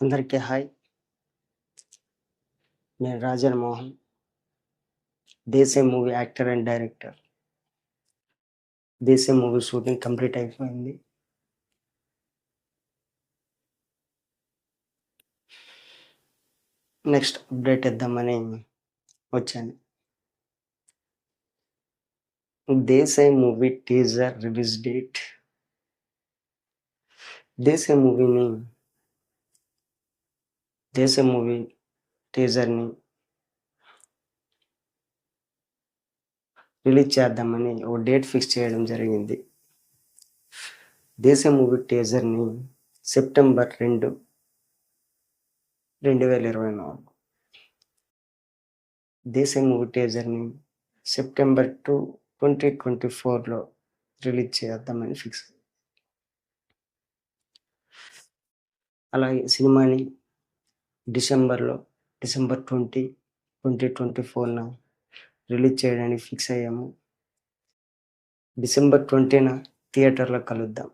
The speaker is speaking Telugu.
అందరికీ హాయ్ నేను Rajan Mohan Deshe movie actor and director Deshe movie shooting complete అయిపోయింది నెక్స్ట్ అప్డేట్ ఇద్దామని వచ్చాను Deshe movie teaser release date Deshe మూవీని దేశ మూవీ టీజర్ని రిలీజ్ చేద్దామని ఒక డేట్ ఫిక్స్ చేయడం జరిగింది. దేశ మూవీ టీజర్ని సెప్టెంబర్ రెండు రెండు వేల ఇరవై నాలుగు. దేశ మూవీ టీజర్ని సెప్టెంబర్ టూ ట్వంటీ ట్వంటీ ఫోర్లో రిలీజ్ చేద్దామని ఫిక్స్. అలాగే సినిమాని డిసెంబర్లో డిసెంబర్ ట్వంటీ ట్వంటీ ట్వంటీ ఫోర్న రిలీజ్ చేయడానికి ఫిక్స్ అయ్యాము. డిసెంబర్ ట్వంటీన థియేటర్లో కలుద్దాం.